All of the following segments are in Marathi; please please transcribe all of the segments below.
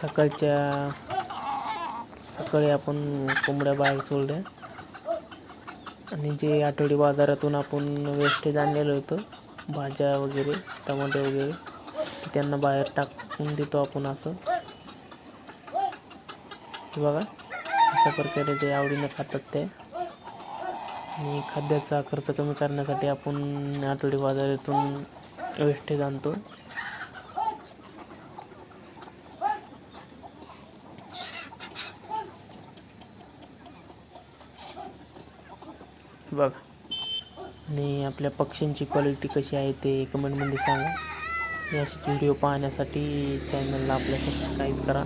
सकाळच्या सकाळी आपण कोंबड्या बाहेर सोडल्या. आणि जे आठवडी बाजारातून आपण वेस्टेज आणलेलं होतं भाज्या वगैरे टमाटे वगैरे त्यांना बाहेर टाकून देतो आपण असं. हे बघा अशा प्रकारे ते आवडीनं खातात ते. आणि खाद्याचा खर्च कमी करण्यासाठी आपण आठवडी बाजारातून वेस्टेज आणतो. बघा. आणि आपल्या पक्ष्यांची क्वालिटी कशी आहे ते कमेंटमध्ये सांगा. या असेच व्हिडिओ पाहण्यासाठी चॅनलला आपल्या सबस्क्राईब करा.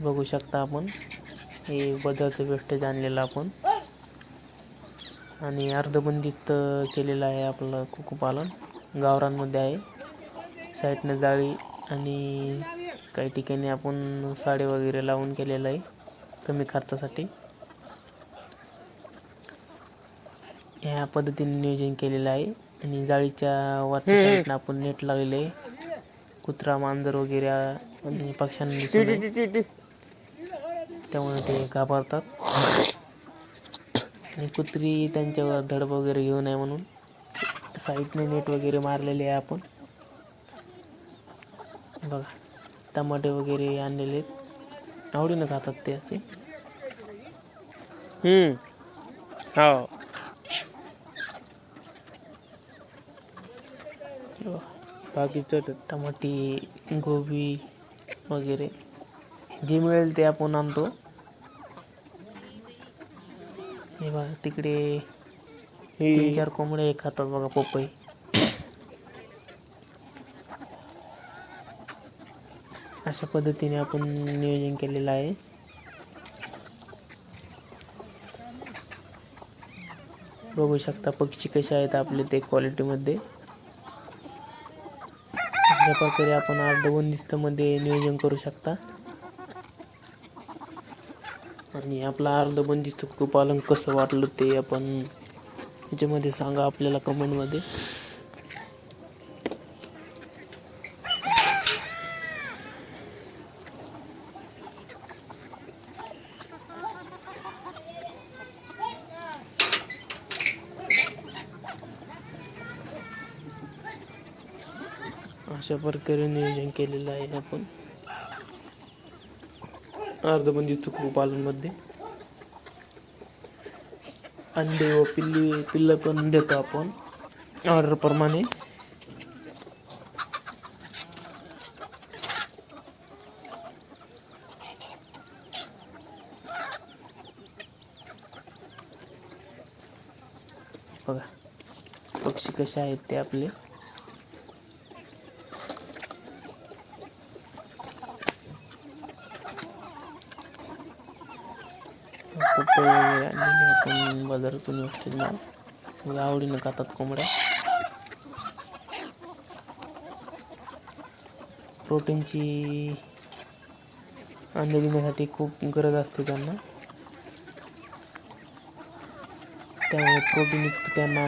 बघू शकता आपण. हे बदलचं वेस्टेज आणलेलं आपण. आणि अर्धबंदिस्त केलेलं आहे आपलं कुकुपालन गावरांमध्ये आहे. साईडनं जाळी आणि काही ठिकाणी आपण साडे वगैरे लावून केलेलं आहे. कमी खर्चासाठी. ह्या पद्धतीने नियोजन केलेलं आहे. आणि जाळीच्या वरच्या साईडनं आपण नेट लावलेलं आहे. कुत्रा मांजर वगैरे आणि पक्ष्यांना त्यामुळे ते घाबरतात. आणि कुत्री त्यांच्यावर धडप वगैरे घेऊ नये म्हणून साईडने नेट वगैरे मारलेले आहे आपण. बघा टमाटे वगैरे आणलेले आहेत. आवडीनं खातात ते असे. हो. बाकीचं टमाटे गोबी वगैरे. जे मिळेल ते आपण आणतो. हे बघा तिकडे तीन ही चार कोंबडे खातात बघा पपई. अशा पद्धतीने आपण नियोजन केलेलं आहे. बघू शकता पक्षी कसे आहेत आपले ते क्वालिटीमध्ये अशा प्रकारे आपण अर्धबंदिस्तमध्ये नियोजन करू शकता. आणि आपला अर्धबंदिस्त कुपालन कसं वाटलं ते आपण याच्यामध्ये सांगा आपल्याला कमेंटमध्ये अशा प्रकारे नियोजन केलेलं आहे आपण. अर्धपंदी चुकू पालनमध्ये. अंडे व पिल्ली पिल्लं पण देतो आपण ऑर्डरप्रमाणे बघा पक्षी कसे आहेत ते आपले. वगैरे आपण बाजारातून व्यवस्थित माल मग आवडीनं खातात कोंबड्या. प्रोटीनची अंडे देण्यासाठी खूप गरज असते त्यांना. त्यामुळे प्रोटीनयुक्त त्यांना